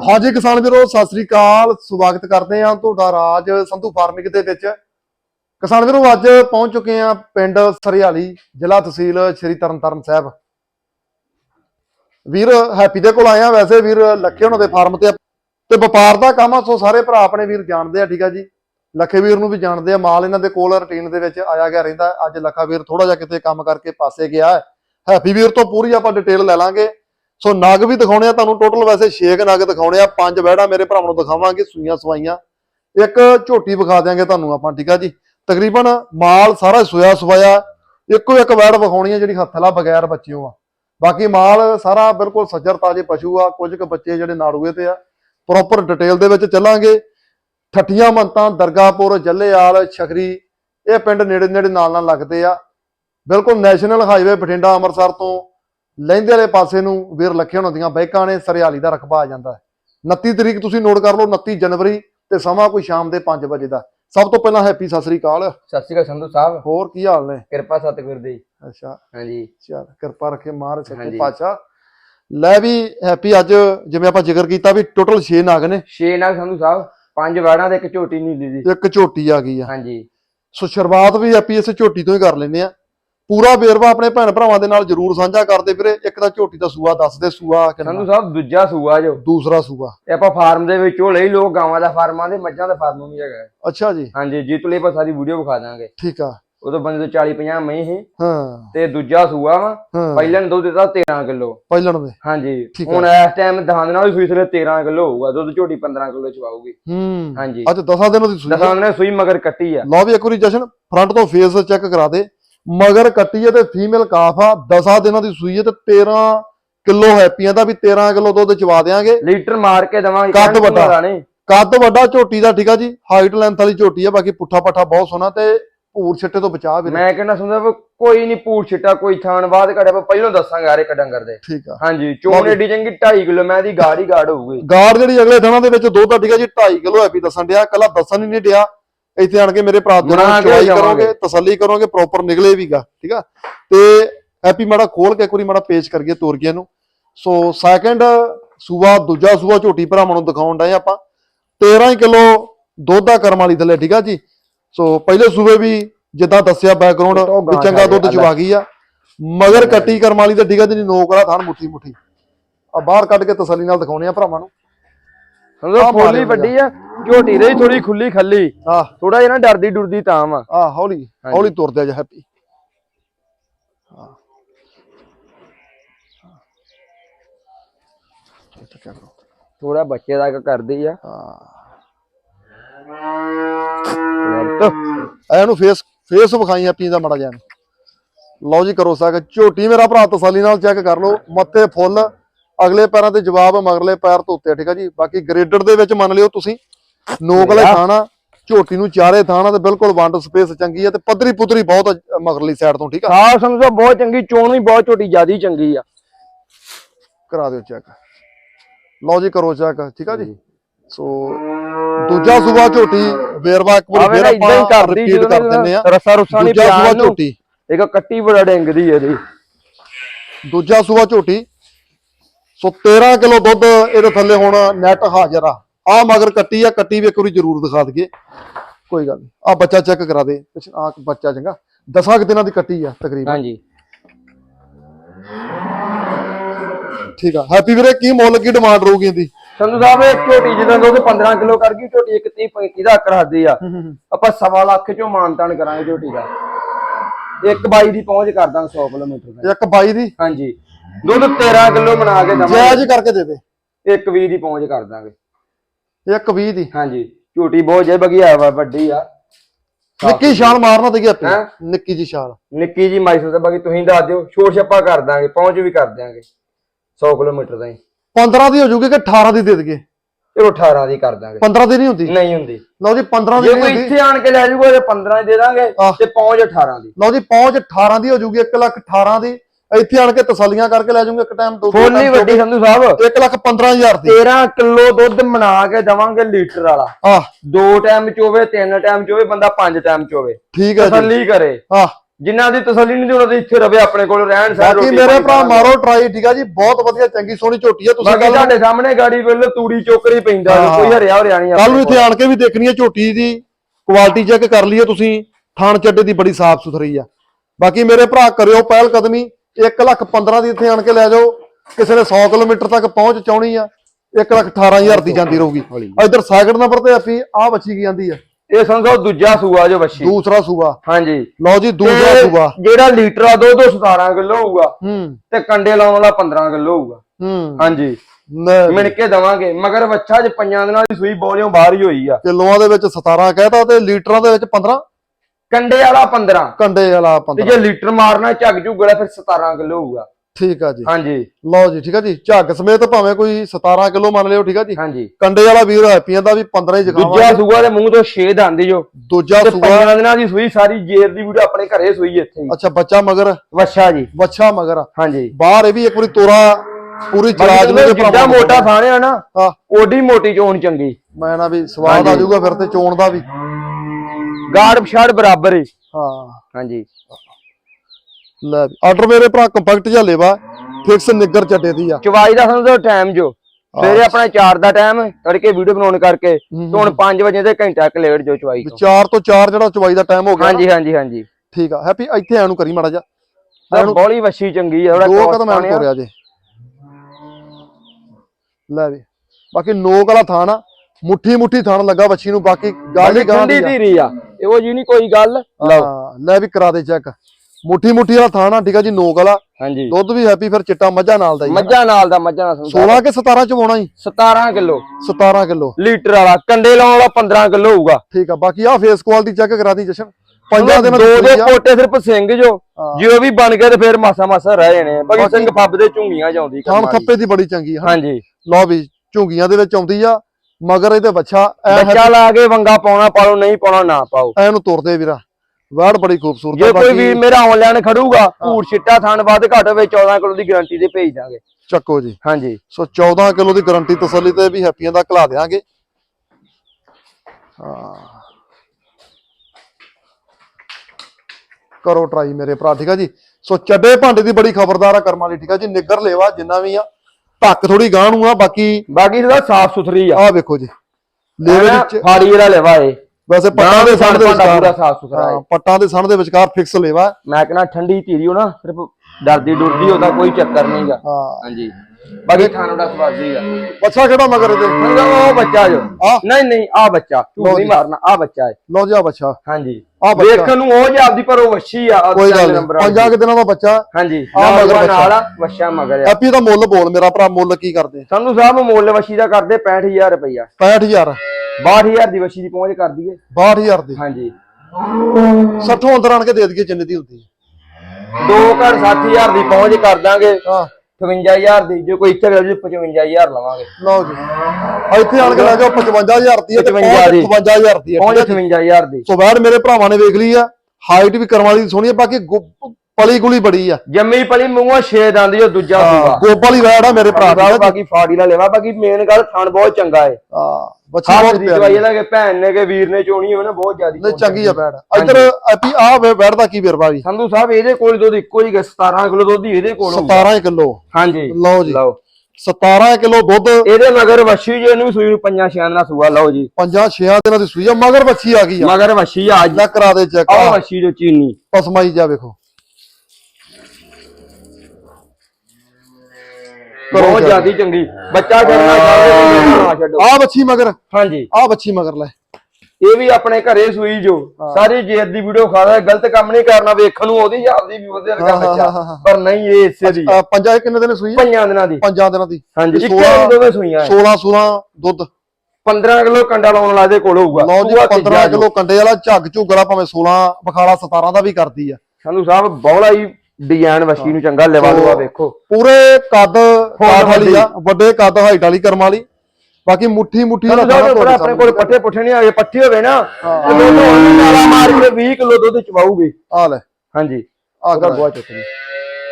ਹਾਂਜੀ ਕਿਸਾਨ ਵੀਰੋ, ਸਤਿ ਸ੍ਰੀ ਅਕਾਲ। ਸਵਾਗਤ ਕਰਦੇ ਹਾਂ ਤੁਹਾਡਾ ਰਾਜ ਸੰਧੂ ਫਾਰਮਿੰਗ ਦੇ ਵਿੱਚ। ਕਿਸਾਨ ਵੀਰੋ, ਅੱਜ ਪਹੁੰਚ ਚੁੱਕੇ ਆ ਪਿੰਡ ਸਰਿਆਲੀ, ਜ਼ਿਲ੍ਹਾ ਤਹਿਸੀਲ ਸ਼੍ਰੀ ਤਰਨਤਾਰਨ ਸਾਹਿਬ। ਵੀਰ, ਹੈਪੀ ਦੇ ਕੋਲ ਆਏ ਆ ਵੈਸੇ, ਵੀਰ ਲੱਖੇ ਉਹਨਾਂ ਦੇ ਫਾਰਮ ਤੇ ਤੇ ਵਪਾਰ ਦਾ ਕੰਮ ਆ, ਸੋ ਸਾਰੇ ਭਰਾ ਆਪਣੇ ਵੀਰ ਜਾਣਦੇ ਆ, ਠੀਕ ਆ ਜੀ। ਲੱਖੇ ਵੀਰ ਨੂੰ ਵੀ ਜਾਣਦੇ ਆ, ਮਾਲ ਇਹਨਾਂ ਦੇ ਕੋਲ ਰੁਟੀਨ ਦੇ ਵਿੱਚ ਆਇਆ ਗਿਆ ਰਹਿੰਦਾ। ਅੱਜ ਲੱਖਾ ਵੀਰ ਥੋੜਾ ਜਿਹਾ ਕਿਤੇ ਕੰਮ ਕਰਕੇ ਪਾਸੇ ਗਿਆ ਹੈਪੀ ਵੀਰ ਤੋਂ ਪੂਰੀ ਆਪਾਂ ਡਿਟੇਲ ਲੈ ਲਾਂਗੇ। ਸੋ ਨਗ ਵੀ ਦਿਖਾਉਣੇ ਆ, ਤੁਹਾਨੂੰ ਟੋਟਲ ਵੈਸੇ 6 ਨਗ ਦਿਖਾਉਣੇ ਆ, ਪੰਜ ਵਹਿੜਾ ਮੇਰੇ ਭਰਾਵਾਂ ਨੂੰ ਦਿਖਾਵਾਂਗੇ, ਸੂਈਆਂ ਸਵਾਈਆਂ। ਇੱਕ ਝੋਟੀ ਵਿਖਾ ਦਿਆਂਗੇ ਤੁਹਾਨੂੰ ਆਪਾਂ, ਠੀਕ ਆ ਜੀ? ਤਕਰੀਬਨ ਮਾਲ ਸਾਰਾ ਸੋਇਆ ਸਵਾਇਆ, ਇੱਕੋ ਇੱਕ ਵੈੜ ਵਿਖਾਉਣੀ ਆ ਜਿਹੜੀ ਹੱਥਲਾ ਬਗੈਰ ਬੱਚਿਓ ਆ। ਬਾਕੀ ਮਾਲ ਸਾਰਾ ਬਿਲਕੁਲ ਸੱਜਰ ਤਾਜੇ ਪਸ਼ੂ ਆ, ਕੁਝ ਕੁ ਬੱਚੇ ਜਿਹੜੇ ਨਾੜੂਏ ਤੇ ਆ। ਪ੍ਰੋਪਰ ਡਿਟੇਲ ਦੇ ਵਿੱਚ ਚੱਲਾਂਗੇ। ਠੱਠੀਆਂ ਮੰਤਾਂ ਦਰਗਾਪੁਰ ਜੱਲੇਆਲ, ਛਖਰੀ, ਇਹ ਪਿੰਡ ਨੇੜੇ ਨੇੜੇ ਨਾਲ ਨਾਲ ਲੱਗਦੇ ਆ। ਬਿਲਕੁਲ ਨੈਸ਼ਨਲ ਹਾਈਵੇ ਬਠਿੰਡਾ, ਅੰਮ੍ਰਿਤਸਰ ਤੋਂ ਲਹਿੰਦੇ ਵਾਲੇ ਪਾਸੇ ਨੂੰ ਵੀਰ ਲੱਖੇ ਹੋਣ ਦੀਆਂ ਬਾਈਕਾਂ ਨੇ ਸਰਿਆਲੀ ਦਾ ਰਕਬਾ ਆ ਜਾਂਦਾ ਹੈ। 29 ਤਰੀਕ ਤੁਸੀਂ ਨੋਟ ਕਰ ਲਓ 29 ਜਨਵਰੀ ਤੇ ਸਮਾਂ ਕੋਈ ਸ਼ਾਮ ਦੇ 5 ਵਜੇ ਦਾ। ਸਭ ਤੋਂ ਪਹਿਲਾਂ ਹੈਪੀ ਸਤਿ ਸ੍ਰੀ ਅਕਾਲ। ਸਤਿ ਸ਼੍ਰੀ ਅਕਾਲ ਸੰਧੂ ਸਾਹਿਬ। ਹੋਰ ਕੀ ਹਾਲ ਨੇ? ਕਿਰਪਾ ਸਤਿਗੁਰ ਦੀ। ਅੱਛਾ। ਹਾਂਜੀ। ਚਲ ਕਿਰਪਾ ਰੱਖੇ ਮਹਾਰਾਜ ਸੱਚੇ। ਪਾਤਸ਼ਾਹ। ਲੈ ਵੀ ਹੈਪੀ ਅੱਜ ਜਿਵੇਂ ਆਪਾਂ ਜ਼ਿਕਰ ਕੀਤਾ ਵੀ ਟੋਟਲ 6 ਨਾਗ ਨੇ। ਛੇ ਨਾਲ ਸੰਧੂ ਸਾਹਿਬ ਪੰਜ ਵਾੜਾਂ ਤੇ ਇੱਕ ਝੋਟੀ ਨੀਲੀ ਦੀ ਇੱਕ ਝੋਟੀ ਆ ਗਈ ਆ। ਹਾਂਜੀ। ਸੋ ਸ਼ੁਰੂਆਤ ਵੀ ਆਪੀ ਇਸ ਝੋਟੀ ਤੋਂ ਹੀ ਕਰ ਲੈਂਦੇ ਆ। ਪੂਰਾ ਵੇਰਵਾ ਆਪਣੇ ਭੈਣ ਭਰਾਵਾਂ ਦੇ ਨਾਲ ਜਰੂਰ ਸਾਂਝਾ ਕਰਦੇ ਵੀਰੇ। ਇੱਕ ਤਾਂ ਝੋਟੀ ਦਾ ਸੂਆ ਦੱਸਦੇ ਸੂਆ ਕਿੰਨਾ ਸਾਹਿਬ ਦੂਜਾ ਸੂਆ ਜੋ। ਦੂਸਰਾ ਸੂਆ। ਇਹ ਆਪਾਂ ਫਾਰਮ ਦੇ ਵਿੱਚੋਂ ਲਈ ਲੋਕ ਗਾਵਾਂ ਦਾ ਫਾਰਮਾਂ ਦੇ ਮੱਝਾਂ ਦਾ ਫਾਰਮ ਵੀ ਹੈਗਾ। ਅੱਛਾ ਜੀ। ਹਾਂਜੀ ਜੀਤ ਲਈ ਆਪਾਂ ਸਾਰੀ ਵੀਡੀਓ ਵਿਖਾ ਦਾਂਗੇ। ਠੀਕ ਆ। ਉਦੋਂ ਬੰਦੇ ਤੋਂ 40 50 ਮਹੀਂ ਸੀ। ਹਾਂ। ਤੇ ਦੂਜਾ ਸੂਆ ਵਾ ਹਾਂ। ਪਹਿਲਾਂ ਨੇ ਦੁੱਧ ਦਿੱਤਾ 13 ਕਿਲੋ। ਪਹਿਲਣ ਦੇ। ਹਾਂਜੀ। ਠੀਕ ਹੁਣ ਇਸ ਟਾਈਮ ਦਹਾਂ ਨਾਲ ਸੂਈ ਥਲੇ 13 ਕਿਲੋ ਹੋਊਗਾ। ਦੁੱਧ ਝੋਟੀ 15 ਕਿਲੋ ਚਵਾਊਗੀ ਹੂੰ। ਹਾਂਜੀ। ਅੱਜ 10 ਦਿਨਾਂ ਦੀ ਸੂਈ ਆ। ਦਹਾਂ ਨੇ ਸੂਈ ਮਗਰ ਕੱਟੀ ਆ। ਲਓ ਵੀ ਇੱਕ ਵਾਰੀ ਜਸ਼ਨ ਫਰੰਟ ਤੋਂ ਫੇਸ ਚੈੱਕ ਕਰਾ ਦੇ। ਮਗਰ ਕੱਟੀ ਹੈ ਤੇ ਫੀਮੇਲ ਕਾਫ ਆ 10 ਦਿਨਾਂ ਦੀ ਸੂਈ ਹੈ ਤੇ 13 ਕਿਲੋ ਹੈਪੀਆਂ ਦਾ ਵੀ 13 ਕਿਲੋ ਦੁੱਧ ਚਵਾ ਦੇਾਂਗੇ ਲੀਟਰ ਮਾਰ ਕੇ ਦਵਾਂਗੇ ਕੱਦ ਵੱਡਾ। ਕੱਦ ਵੱਡਾ ਝੋਟੀ ਦਾ ਠੀਕ ਆ ਜੀ? ਹਾਈਟ ਲੈਂਥ ਵਾਲੀ ਝੋਟੀ ਆ ਬਾਕੀ ਪੁੱਠਾ ਪੱਠਾ ਬਹੁਤ ਸੋਹਣਾ ਤੇ ਭੂਰ ਛਿੱਟੇ ਤੋਂ ਬਚਾ ਵੀ ਮੈਂ ਕਹਿੰਦਾ ਸੁਣਦਾ ਕੋਈ ਨਹੀਂ ਪੂਰ ਛਿੱਟਾ ਕੋਈ ਥਾਣ ਬਾਅਦ ਘੜਿਆ ਆਪਾਂ ਪਹਿਲਾਂ ਦੱਸਾਂਗੇ ਯਾਰ ਇੱਕ ਡੰਗਰ ਦੇ। ਠੀਕ ਆ। ਹਾਂਜੀ ਚੋਣ ਏਡੀ ਚੰਗੀ 2.5 ਕਿਲੋ ਮੈਂ ਦੀ ਗਾੜ ਹੀ ਗਾੜ ਹੋਊਗੀ। ਗਾਰ ਜਿਹੜੀ ਅਗਲੇ ਥਣਾ ਦੇ ਵਿੱਚ ਦੁੱਧ ਆ ਠੀਕ ਆ ਜੀ 2.5 ਕਿਲੋ ਹੈਪੀ ਦੱਸਣ ਡਿਆ ਕੱਲਾ ਦੱਸਣ ਹੀ ਨਹੀਂ ਡਿਆ। ਇੱਥੇ ਆਣ ਕੇ ਮੇਰੇ ਭਰਾ ਦੇ ਨਾਲ। ਕਰੋਗੇ ਤਸੱਲੀ ਕਰੋਗੇ ਪ੍ਰੋਪਰ ਨਿਕਲੇ ਵੀਗਾ ਠੀਕ ਆ? ਤੇ ਹੈਪੀ ਮਾੜਾ ਖੋਲ ਕੇ ਇੱਕ ਵਾਰੀ ਮਾੜਾ ਪੇਸ਼ ਕਰੀਏ ਤੋਰਗੀਆਂ ਨੂੰ। ਸੋ ਸੈਕੰਡ ਸੂਆ ਦੂਜਾ ਸੂਆ ਝੋਟੀ ਭਰਾਵਾਂ ਨੂੰ ਦਿਖਾਉਣ ਡਏ ਆਪਾਂ। 13 ਕਿਲੋ ਦੁੱਧ ਦਾ ਕਰਮ ਵਾਲੀ ਥੱਲੇ ਠੀਕ ਆ ਜੀ? ਸੋ ਪਹਿਲੇ ਸੂਬੇ ਵੀ ਜਿੱਦਾਂ ਦੱਸਿਆ ਬੈਕਗ੍ਰਾਉਂਡ ਵੀ ਚੰਗਾ ਦੁੱਧ ਚਵਾ ਗਈ ਆ। ਮਗਰ ਕੱਟੀ ਕਰਮ ਵਾਲੀ ਤੇ ਠੀਕ ਆ ਜੀ ਨੋਕ ਵਾਲਾ ਥਣ ਮੁੱਠੀ ਮੁੱਠੀ। ਆ ਬਾਹਰ ਕੱਢ ਕੇ ਤਸੱਲੀ ਨਾਲ ਦਿਖਾਉਣੇ ਆ ਭਰਾਵਾਂ ਨੂੰ। ਫੋਲੀ ਵੱਡੀ ਆ। ਝੋਟੀ ਰਹੀ ਥੋੜੀ ਖੁੱਲੀ ਖੱਲੀ। ਆਹ। ਥੋੜਾ ਜਿਹਾ ਨਾ ਡਰਦੀ ਡੁਰਦੀ ਤਾਂ ਵਾ। ਆ ਹੌਲੀ ਹੌਲੀ ਤੁਰਦੇ ਜਾ ਹੈਪੀ। ਥੋੜਾ ਬੱਚੇ ਦਾ ਕਰਦੀ ਆ। ਇਹਨੂੰ ਫੇਸ ਫੇਸ ਵਿਖਾਈ ਆਪੀ ਦਾ ਮੜਾ ਜਾਨ ਲਓ ਜੀ ਕਰੋ ਸਕ ਝੋਟੀ ਮੇਰਾ ਭਰਾ ਤਸੱਲੀ ਨਾਲ ਚੈੱਕ ਕਰ ਲਓ। ਮੱਥੇ ਫੁੱਲ। ਅਗਲੇ ਪੈਰਾਂ ਤੇ ਜਵਾਬ ਮਗਰਲੇ ਪੈਰ ਧੋਤੇ ਠੀਕ ਆ ਜੀ? ਬਾਕੀ ਗ੍ਰੇਡਰ ਦੇ ਵਿੱਚ ਮੰਨ ਲਿਓ ਤੁਸੀਂ। ਨੋਕ ਵਾਲੇ ਥਾਣਾ ਝੋਟੀ ਨੂੰ ਚਾਰੇ ਥਾਣਾ ਤੇ ਬਿਲਕੁਲ ਵੰਡ ਸਪੇਸ ਚੰਗੀ ਆ ਤੇ ਪੱਧਰੀ ਪੁੱਧਰੀ ਬਹੁਤ ਮਗਰਲੀ ਸਾਈਡ ਤੋਂ ਠੀਕ ਆ? ਹਾਂ ਸਮਝੋ ਬਹੁਤ ਚੰਗੀ ਚੋਣ ਵੀ ਬਹੁਤ ਝੋਟੀ ਜਿਆਦੀ ਚੰਗੀ ਆ। ਕਰਾ ਦਿਓ ਚੈੱਕ ਲਓ ਜੀ ਕਰੋ ਚੈੱਕ ਠੀਕ ਆ ਜੀ? ਸੋ ਦੂਜਾ ਸੂਬਾ ਝੋਟੀ ਵੇਰਵਾ ਇੱਕ ਵਾਰੀ ਫੇਰ ਆਪਾਂ ਰਿਪੀਟ ਕਰ ਦਿੰਦੇ ਆ। ਰਸਾ ਰੁਸਾ ਨਹੀਂ ਸੂਬਾ ਪਿਆਰ ਨੂੰ ਝੋਟੀ। ਇੱਕ ਕੱਟੀ ਬੜਾ ਡਿੰਗਦੀ ਇਹਦੀ। ਦੂਜਾ ਸੂਆ ਝੋਟੀ। ਸੋ 13 ਕਿਲੋ ਦੁੱਧ ਇਹਦੇ ਥੱਲੇ ਹੁਣ ਨੈਟ ਹਾਜ਼ਰ ਆ। ਆ ਮਗਰ ਕੱਟੀ ਆ ਕੱਟੀ ਵੀ ਇੱਕ ਵਾਰੀ ਜ਼ਰੂਰ ਦਿਖਾ ਦਈਏ। ਕੋਈ ਗੱਲ ਨਹੀਂ। ਆ ਬੱਚਾ ਚੈੱਕ ਕਰਾ ਦੇ। ਆ ਬੱਚਾ ਚੰਗਾ। ਦਸਾਂ ਕੁ ਦਿਨਾਂ ਦੀ ਕੱਟੀ ਆ ਤਕਰੀਬਨ। ਹਾਂਜੀ। ਠੀਕ ਆ। ਹੈਪੀ ਵੀਰੇ ਕੀ ਮੁੱਲ ਕੀ ਡਿਮਾਂਡ ਰਹੂਗੀ ਇਹਦੀ? ਸੰਧੂ ਸਾਹਿਬ ਇਹ ਝੋਟੀ ਜਦੋਂ ਦੁੱਧ 15 ਕਿਲੋ ਕਰ ਗਈ ਝੋਟੀ ਇੱਕ 30 35 ਦਾ ਹੱਦੀ ਆ। ਆਪਾਂ ਸਵਾ ਲੱਖ ਚੋਂ ਮਾਨਤਾਨ ਕਰਾਂਗੇ ਝੋਟੀ ਦਾ। ਇੱਕ ਬਾਈ ਦੀ ਪਹੁੰਚ ਕਰ ਦਾਂਗੇ 100 ਕਿਲੋਮੀਟਰ ਦਾ ਇੱਕ ਬਾਈ ਦੀ? ਹਾਂਜੀ। ਦੁੱਧ 13 ਕਿਲੋ ਬਣਾ ਕੇ ਦਵਾਂਗੇ। ਜਾਇਜ਼ ਕਰਕੇ ਦੇ ਦੇ। ਇੱਕ 20 ਦੀ ਪਹੁੰਚ ਕਰ ਦਾਂਗੇ। ਇੱਕ 20 ਦੀ। ਹਾਂਜੀ ਝੋਟੀ ਬਹੁਤ ਜੇ ਬਗਿਆ ਵਾ ਵੱਡੀ ਆ। ਨਿੱਕੀ ਛਾਲ ਮਾਰਨਾ ਤੇ ਆਪੀ। ਹੈਂ? ਨਿੱਕੀ ਜੀ ਛਾਲ। ਨਿੱਕੀ ਜੀ ਮਾਈਸੋ ਤੇ ਬਾਕੀ ਤੁਸੀਂ ਦੱਸ ਦਿਓ ਛੋਟ ਛੱਪਾ ਕਰ ਦਾਂਗੇ ਪਹੁੰਚ ਵੀ ਕਰ ਦਿਆਂਗੇ। 100 ਕਿਲੋਮੀਟਰ ਦਾ ਹੀ 15 ਦੀ ਹੋ ਜੂਗੀ ਕਿ 18 ਦੀ ਦੇ ਦਈਏ? ਚਲੋ 18 ਦੀ ਕਰ ਦਾਂਗੇ। 15 ਦੀ ਨਹੀਂ ਹੁੰਦੀ? ਨਹੀਂ ਹੁੰਦੀ। ਲਓ ਜੀ 15 ਦੀ ਜੇ ਨਹੀਂ ਕੋਈ ਹੁੰਦੀ। ਇੱਥੇ ਆਣ ਕੇ ਲੈ ਜਾਊਗਾ ਤੇ 15 ਦੀ ਦੇ ਦਾਂਗੇ ਆਹ। ਤੇ ਪਹੁੰਚ 18 ਦੀ। ਲਓ ਜੀ ਪਹੁੰਚ 18 ਦੀ ਹੋ ਜੂਗੀ 1 ਲੱਖ 18 ਦੀ। ਇੱਥੇ ਆਣ ਕੇ ਤਸੱਲੀਆਂ ਕਰਕੇ ਲੈ ਜਾਊਂਗੇ ਇੱਕ ਟਾਈਮ ਦੋ ਫੋਲੀ ਵੱਡੀ ਸੰਧੂ ਸਾਹਿਬ। 1 ਲੱਖ 15000 ਦੀ। 13 ਕਿਲੋ ਦੁੱਧ ਬਣਾ ਕੇ ਦਵਾਂਗੇ ਲੀਟਰ ਵਾਲਾ। ਆਹ। ਦੋ ਟਾਈਮ ਚ ਹੋਵੇ ਤਿੰਨ ਟਾਈਮ ਚ ਹੋਵੇ ਬੰਦਾ ਪੰਜ ਟਾਈਮ ਚ ਹੋਵੇ। ਠੀਕ ਹੈ ਜੀ। ਤਸੱਲੀ ਕਰੇ। ਆਹ। ਜਿਨ੍ਹਾਂ ਦੀ ਤਸੱਲੀ ਨਹੀਂ ਉਹਨਾਂ ਦੀ ਇੱਥੇ ਰਵੇ ਆਪਣੇ ਕੋਲ ਰਹਿਣ ਬਾਕੀ ਰੋਟੀ ਮੇਰੇ ਭਰਾ। ਮਾਰੋ ਟਰਾਈ ਠੀਕ ਆ ਜੀ। ਬਹੁਤ ਵਧੀਆ ਚੰਗੀ ਸੋਹਣੀ ਝੋਟੀ ਆ ਤੁਸੀਂ ਕੱਲ ਤੁਹਾਡੇ ਸਾਹਮਣੇ ਗਾੜੀ ਵੇਲੇ ਤੂੜੀ ਚੋਕਰੀ ਪੈਂਦਾ ਕੋਈ ਹਰਿਆ ਹਰਿਆ ਨਹੀਂ ਕੱਲ ਨੂੰ ਇੱਥੇ ਆਣ ਕੇ ਵੀ ਦੇਖਣੀ ਹੈ ਝੋਟੀ ਦੀ। ਕੁਆਲਿਟੀ ਚੈੱਕ ਕਰ ਲਈਏ ਤੁਸੀਂ। ਥਾਣ ਚੱਡੇ ਦੀ ਬੜੀ ਸਾਫ਼ ਸੁਥਰੀ ਆ। ਬਾਕੀ ਮੇਰੇ ਭਰਾ ਕਰਿਓ ਪਹਿਲ ਕਦਮੀ। 1 ਲੱਖ 15 ਦੀ ਇੱਥੇ ਆਣ ਕੇ ਲੈ ਜਾਓ। ਕਿਸੇ ਨੇ 100 ਕਿਲੋਮੀਟਰ ਤੱਕ ਪਹੁੰਚ ਚਾਉਣੀ ਆ 1 ਲੱਖ 18000 ਦੀ ਜਾਂਦੀ ਰਹੂਗੀ। ਇਧਰ ਸੈਕਿੰਡ ਨੰਬਰ ਤੇ ਆਪੀ ਆ ਬੱਚੀ ਕੀ ਜਾਂਦੀ ਆ? ਇਹ ਸੰਸੋ ਦੂਜਾ ਸੂਆ ਜੋ ਵੱਛੀ। ਦੂਸਰਾ ਸੂਆ। ਹਾਂਜੀ। ਲਓ ਜੀ ਦੂਸਰਾ ਸੂਆ। ਜਿਹੜਾ ਲੀਟਰ ਆ ਦੁੱਧ ਉਹ 17 ਕਿਲੋ ਹੋਊਗਾ। ਹੂੰ। ਤੇ ਕੰਡੇ ਲਾਉਣ ਵਾਲਾ 15 ਕਿਲੋ ਹੋਊਗਾ। ਹੂੰ। ਹਾਂਜੀ। ਮਿਣ ਕੇ ਦਵਾਂਗੇ ਮਗਰ ਬੱਚਾ ਜੇ ਪੰਜਾਂ ਦਿਨਾਂ ਦੀ ਸੂਈ ਬੋਲਿਓ ਬਾਹਰ ਹੀ ਹੋਈ ਆ। ਕਿਲੋਆਂ ਦੇ ਵਿੱਚ 17 ਕਹਿਤਾ ਤੇ ਲੀਟਰਾਂ ਦੇ ਵਿੱਚ 15 ਕੰਡੇ ਵਾਲਾ 15 ਕੰਡੇ ਵਾਲਾ ਤੇ 15 ਜੇ ਲੀਟਰ ਮਾਰਨਾ ਝੱਗ ਝੁਗੜਾ ਫਿਰ 17 ਕਿਲੋ ਹੋਊਗਾ। ਠੀਕ ਆ ਜੀ। ਹਾਂਜੀ। ਲਓ ਜੀ ਠੀਕ ਆ ਜੀ। ਝੱਗ ਸਮੇਤ ਭਾਵੇਂ ਕੋਈ 17 ਕਿਲੋ ਮੰਨ ਲਿਓ ਠੀਕ ਆ ਜੀ। ਹਾਂਜੀ। ਕੰਡੇ ਵਾਲਾ ਵੀਰ ਹੈਪੀਆਂ ਦਾ ਵੀ 15 ਹੀ ਦੂਜਾ ਜਗਾਵਾਂਗੇ ਸੂਆ ਦੇ ਮੂੰਹ ਤੋਂ ਛੇਦ ਆਂਦੀ ਜੋ ਦੂਜਾ ਸੂਆ ਪੰਜਾਂ ਦਿਨਾਂ ਦੀ ਸੂਈ ਸਾਰੀ ਜੇਰ ਦੀ ਵੀਡੀਓ ਆਪਣੇ ਘਰੇ ਸੂਈ ਇੱਥੇ ਹੀ। ਅੱਛਾ ਬੱਚਾ ਮਗਰ? ਵੱਛਾ ਜੀ। ਵੱਛਾ ਮਗਰ। ਹਾਂਜੀ। ਬਾਹਰ ਇਹ ਵੀ ਇੱਕ ਵਾਰੀ ਤੋਰਾ ਪੂਰੀ ਬਾਕੀ ਨੂੰ ਜਿੱਦਾਂ ਮੋਟਾ ਥਾਣੇ ਆ ਨਾ ਓਡੀ ਮੋਟੀ ਚੋਣ ਚੰਗੀ। ਮੈਂ ਨਾ ਵੀ ਸਵਾਦ ਆ। ਜਾਊਗਾ ਫਿਰ ਤੇ ਚੋਣ ਦਾ ਵੀ। ਗਾੜ ਪਛਾੜ ਬਰਾਬਰ ਹੀ ਹਾਂ। ਹਾਂਜੀ। ਲੈ ਆਰਡਰ ਮੇਰੇ ਭਰਾ ਕੰਪੈਕਟ ਜਿਹਾ ਲੇਵਾ ਫਿਕਸ ਨਿੱਗਰ ਚੱਡੇ ਦੀ ਆ। ਚਵਾਈ ਦਾ ਸਮਝੋ ਟਾਈਮ ਜੋ। ਸਵੇਰੇ ਆਪਣਾ 4 ਦਾ ਟਾਈਮ ਤੜਕੇ ਵੀਡੀਓ ਬਣਾਉਣ ਕਰਕੇ ਤੇ ਹੁਣ 5 ਵਜੇ ਤੇ ਘੰਟਾ ਲੇਟ ਜੋ ਚਵਾਈ ਤੋਂ। 4 ਤੋਂ 4 ਜਿਹੜਾ ਚਵਾਈ ਦਾ ਟਾਈਮ ਹੋ ਗਿਆ ਹਾਂਜੀ ਹਾਂਜੀ ਹਾਂਜੀ। ਠੀਕ ਆ। ਹੈਪੀ ਇੱਥੇ ਆਣ ਨੂੰ ਕਰੀ ਮਾੜਾ ਜਾ ਤਾਂ ਬੋਲੀ ਵੱਛੀ ਚੰਗੀ ਆ ਥੋੜਾ ਦੋ ਕਦਮ ਐਨ ਤੋਰਿਆ ਜੇ। ਲੈ ਵੀ। ਬਾਕੀ ਨੋਕ ਵਾਲਾ ਥਾਣ ਮੁੱਠੀ ਮੁੱਠੀ ਥਾਣ ਲੱਗਾ ਬੱਚੀ ਨੂੰ ਬਾਕੀ ਗੱਲ ਹੀ ਗਾਂ ਠੰਡੀ ਦੀ ਆ। ਧੀਰੀ ਆ। ਇਹੋ ਜੀ ਨਹੀਂ ਕੋਈ ਗੱਲ। ਲਓ। ਹਾਂ, ਲੈ ਵੀ ਕਰਾ ਦੇ ਚੈੱਕ ਮੁੱਠੀ ਮੁੱਠੀ ਵਾਲਾ ਥਾਣ ਠੀਕ ਆ ਜੀ ਨੋਕ ਵਾਲਾ। ਹਾਂਜੀ। ਦੁੱਧ ਵੀ ਹੈਪੀ ਫਿਰ ਚਿੱਟਾ ਮੱਝਾਂ ਨਾਲ ਦਾ ਹੀ ਆ। ਮੱਝਾਂ ਨਾਲ ਦਾ ਮੱਝਾਂ ਨਾਲ 16 ਕੇ 17 ਚ ਪਾਉਣਾ ਹੀ 17 ਕਿਲੋ। 17 ਕਿਲੋ। ਲੀਟਰ ਵਾਲਾ ਕੰਡੇ ਲਾਉਣ ਵਾਲਾ 15 ਕਿਲੋ ਹੋਊਗਾ। ਠੀਕ ਆ ਬਾਕੀ ਆ ਫੇਸ ਕੁਆਲਿਟੀ ਚੈੱਕ ਕਰਾ ਦੀ ਜਸ਼ਨ। ਪੰਜਾਂ ਦਿਨਾਂ ਦੋ ਦੀ ਦੋ। ਪੋਟੇ ਸਿਰਫ ਸਿੰਘ ਜੋ। ਹਾਂ। ਜੇ ਉਹ ਵੀ ਬਣ ਗਏ ਤੇ ਫਿਰ ਮਾਸਾ ਮਾਸਾ ਰਹਿ ਜਾਣੇ ਬਾਕੀ ਸਿੰਘ ਫੱਬ ਦੇ ਝੁੰਗੀਆਂ ਜਾਂਦੀ ਥਾਣ ਥੱਪੇ ਦੀ। ਬੜੀ ਚੰਗੀ ਹਾਂਜੀ। ਲਓ ਵੀ ਝੁੰਗੀਆਂ ਦੇ ਵਿੱਚ ਆਉਂਦੀ ਆ। ਮਗਰ ਇਹਦੇ ਬੱਚਾ ਐ ਬੱਚਾ ਲਾ ਕੇ ਵੰਗਾ ਪਾਉਣਾ ਪਾਲੋ ਨਹੀਂ ਪਾਉਣਾ ਨਾ ਪਾਓ। ਐਨੂੰ ਤੁਰਦੇ ਵੀਰਾ। ਵਾੜ ਬੜੀ ਖੂਬਸੂਰਤ ਜੇ ਕੋਈ ਵੀਰ ਮੇਰਾ ਆਨਲਾਈਨ ਖੜੂਗਾ ਭੂਰ ਛਿੱਟਾ ਥਣ ਵੱਧ ਘੱਟ ਹੋਵੇ 14 ਕਿਲੋ ਦੀ ਗਾਰੰਟੀ ਦੇ ਭੇਜ ਦਾਂਗੇ। ਚੱਕੋ ਜੀ। ਹਾਂਜੀ। ਸੋ 14 ਕਿਲੋ ਦੀ ਗਾਰੰਟੀ ਤਸੱਲੀ ਤੇ ਵੀ ਹੈਪੀਆਂ ਦਾ ਘਲਾ ਦੇਾਂਗੇ ਹਾਂ। ਕਰੋ ਟਰਾਈ ਮੇਰੇ ਭਰਾ ਠੀਕ ਆ ਜੀ? ਸੋ ਚੱਡੇ ਭਾਂਡੇ ਦੀ ਬੜੀ ਖਬਰਦਾਰ ਆ ਕਰਮਾਂ ਲਈ ਠੀਕ ਆ ਜੀ? ਨਿੱਗਰ ਲੇਵਾ ਜਿੰਨਾ ਵੀ ਆ। ਧੱਕ ਥੋੜੀ ਗਾਂ ਨੂੰ ਆ ਬਾਕੀ ਬਾਕੀ ਇਹਦਾ ਸਾਫ਼ ਸੁਥਰੀ ਆ। ਆਹ ਵੇਖੋ ਜੀ। ਲੇਵੇ ਵਿੱਚ ਫਾੜੀ ਜਿਹੜਾ ਲੈਵਾ ਏ। ਵੈਸੇ ਪੱਟਾਂ ਦੇ ਸਣ ਦੇ ਵਿਚਕਾਰ। ਸਾਫ਼ ਸੁਥਰਾ ਹਾਂ, ਪੱਟਾਂ ਦੇ ਸਣ ਦੇ ਵਿਚਕਾਰ ਫਿਕਸ ਲੇਵਾ। ਮੈਂ ਕਹਿੰਦਾ ਠੰਡੀ ਧੀਰੀ ਹੋ ਨਾ ਸਿਰਫ ਡਰਦੀ ਡੁਰਦੀ ਉਹਦਾ ਕੋਈ ਚੱਕਰ ਨਹੀਂਗਾ ਹਾਂ। ਹਾਂਜੀ। ਬਾਕੀ ਥਾਣਾ ਦਾ ਸਵਾਦੀ ਆ। ਬੱਚਾ ਕਿਹੜਾ ਮਗਰ ਇਹਦੇ? ਸਮਝੋ ਉਹ ਬੱਚਾ ਜੋ। ਨਹੀਂ ਨਹੀਂ ਆ ਬੱਚਾ। ਤੂੰ ਲਓ ਨਹੀਂ। ਮਾਰਨਾ ਆ ਬੱਚਾ ਹੈ। ਲਓ ਜੀ ਆ ਬੱਚਾ। ਹਾਂਜੀ। ਆਹ ਬੱਚਾ। ਵੇਖਣ ਨੂੰ ਉਹ ਜਾਪਦੀ ਪਰ ਉਹ ਵੱਛੀ ਆ ਕੋਈ ਗੱਲ ਨਹੀਂ। ਪੰਜਾਂ ਕੁ ਦਿਨਾਂ ਦਾ ਬੱਚਾ। ਹਾਂਜੀ। ਨਾਲ ਮਗਰ। ਨਾਲ ਆ ਵੱਛਾ ਮਗਰ ਆ। ਹੈਪੀ ਦਾ ਮੁੱਲ ਬੋਲ ਮੇਰਾ ਭਰਾ ਮੁੱਲ ਕੀ ਕਰਦੇ? ਸੰਧੂ ਸਾਹਿਬ ਮੁੱਲ ਵੱਛੀ ਦਾ ਕਰਦੇ 65000 ਰੁਪਇਆ 65000 62000 ਦੀ ਵੱਛੀ ਦੀ ਪਹੁੰਚ ਕਰ ਦਈਏ। 62000 ਦੀ। ਹਾਂਜੀ। 60 ਅੰਦਰ ਆਣ ਕੇ ਦੇ ਦਈਏ ਜਿੰਨੇ ਦੀ ਹੁੰਦੀ। ਹੈ ਦੋ ਘਰ 60000 ਦੀ ਪਹੁੰਚ ਕਰ ਦਾਂਗੇ। ਹਾਂ। 55000 ਦੀ ਜੇ ਕੋਈ ਇੱਥੇ ਲੈ 55000 ਲਵਾਂਗੇ ਲਓ ਜੀ ਇੱਥੇ ਆਣ ਕੇ ਲੈ ਜਾਓ 55000 ਦੀ ਹੈ ਤੇ 55 ਦੀ। 55000 ਦੀ ਹੈ ਪਹੁੰਚ ਠੀਕ ਹੈ ਜੀ? 55000 ਦੀ ਸੋ ਬਾਹਰ ਮੇਰੇ ਭਰਾਵਾਂ ਨੇ ਵੇਖ ਲਈ ਆ ਹਾਈਟ ਵੀ ਕਰਮ ਵਾਲੀ ਸੋਹਣੀ ਆ ਬਾਕੀ ਪਲੀ ਗੁਲੀ ਬੜੀ ਆ। ਜੰਮੀ ਪਲੀ ਮੂੰਹੋਂ ਛੇ ਦੰਦ ਜੋ ਦੂਜਾ ਸੂਆ ਗੋਪ ਵਾਲੀ ਵੈੜ ਆ ਮੇਰੇ ਭਰਾ ਦੀ ਬਾਕੀ ਫਾੜੀ ਦਾ ਲੈਵਾ ਬਾਕੀ ਮੇਨ ਗੱਲ ਥਣ ਬਹੁਤ ਚੰਗਾ ਏ। ਹਾਂ ਬੱਚੀ ਬਹੁਤ ਦੀ ਪਿਆਰੀ ਦਵਾਈ ਇਹਦਾ ਕਿ ਭੈਣ ਨੇ ਕਿ ਵੀਰ ਨੇ ਚੋਣੀ ਹੋਵੇ ਨਾ ਬਹੁਤ ਜ਼ਿਆਦੀ ਨਹੀਂ ਚੰਗੀ ਆ ਵੈੜ। ਇੱਧਰ ਐਪੀ ਆ ਵੈੜ ਦਾ ਕੀ ਵੇਰਵਾ ਵੀ ਸੰਧੂ ਸਾਹਿਬ ਇਹਦੇ ਕੋਲ ਦੁੱਧ ਇੱਕੋ ਹੀ ਗਾ, 17 ਕਿਲੋ ਦੁੱਧ ਹੀ ਇਹਦੇ ਕੋਲ ਹੋਊ। 17 ਕਿਲੋ। ਹਾਂਜੀ। ਲਓ ਜੀ। ਲਓ। 17 ਕਿਲੋ ਦੁੱਧ। ਇਹਦੇ ਮਗਰ ਵੱਛੀ ਜੇ ਇਹਨੂੰ ਸੂਈ ਨੂੰ ਪੰਜਾਂ ਛਿਆਂ ਦਾ ਸੂਆ ਲਓ ਜੀ। ਪੰਜਾਂ ਛੇਆਂ ਦਿਨਾਂ ਦੀ ਸੂਈ ਆ ਮਗਰ ਬੱਚੀ ਆ ਗਈ ਆ। ਮਗਰ ਵੱਛੀ ਆ ਅੱਜ। ਲੈ ਕਰਾ ਦੇ ਚੈੱਕ। ਆਹ ਵੱਛੀ ਜੋ ਚੀਨੀ। ਪਸਮਾਈ ਜਾ ਵੇਖੋ। ਬਹੁਤ ਜ਼ਿਆਦੀ। ਚੰਗੀ। ਬੱਚਾ ਛੱਡਣਾ ਨਾ ਛੱਡੋ। ਆ ਬੱਚੀ ਮਗਰ। ਹਾਂਜੀ। ਆ ਬੱਚੀ ਮਗਰ ਲੈ। ਇਹ ਵੀ ਆਪਣੇ ਘਰੇ ਸੂਈ ਜੋ। ਸਾਰੀ ਜੇਰ ਦੀ ਵੀਡੀਓ ਖਾਦਾ ਗਲਤ ਕੰਮ ਨਹੀਂ ਕਰਨਾ ਵੇਖਣ ਨੂੰ ਉਹਦੀ ਆਪਦੀ ਵੀ ਹਾਂ, ਹਾਂ, ਬੱਚਾ। ਪਰ ਨਹੀਂ ਇਹ ਇਸੇ ਦੀ। ਪੰਜਾਂ ਕਿੰਨੇ ਦਿਨ ਸੂਈ? ਪੰਜਾਂ ਦਿਨਾਂ ਦੀ। ਪੰਜਾਂ ਦਿਨਾਂ ਦੀ। ਹਾਂਜੀ ਇੱਕੇ ਦੋਵੇਂ ਸੂਈਆਂ 16 16 ਦੁੱਧ। 15 ਕਿਲੋ ਕੰਡਾ ਲਾਉਣ ਵਾਲਾ ਦੇ ਕੋਲ ਹੋਊਗਾ। ਲਓ ਜੀ ਪੂਰਾ 15 ਤੀਜਾ ਕਿਲੋ ਕੰਡੇ ਵਾਲਾ ਝੱਗ ਝੁਗਲਾ ਭਾਵੇਂ 16 ਬਖਾਲਾ 17 ਦਾ ਵੀ ਕਰਦੀ ਆ। ਸੰਧੂ ਸਾਹਿਬ ਬੌਲਾ ਹੀ ਡਿਜ਼ਾਈਨ ਵਸ਼ੀ ਨੂੰ ਚੰਗਾ ਲੈਵਾ ਲਵਾ ਵੇਖੋ। ਪੂਰੇ ਕੱਦ ਕਾਠ ਵਾਲੀ ਆ ਵੱਡੀ। ਕੱਦ ਹਾਈਟ ਵਾਲੀ ਕਰਮ ਵਾਲੀ। ਬਾਕੀ ਮੁੱਠੀ ਮੁੱਠੀ ਉੱਪਰ ਆਪਣੇ ਕੋਲ। ਪੱਠੇ ਪੁੱਠੇ ਨਹੀਂ ਆਏ ਪੱਠੇ ਹੋਵੇ ਨਾ ਤੇ ਦੁੱਧ ਹੁਣ ਨਾਲਾ ਮਾਰ ਕੇ 20 ਕਿਲੋ ਦੁੱਧ ਚਵਾਉਗੇ ਆ ਲੈ। ਹਾਂਜੀ। ਆ ਕਰ। ਬਹੁਤ ਚੁੱਕਣੀ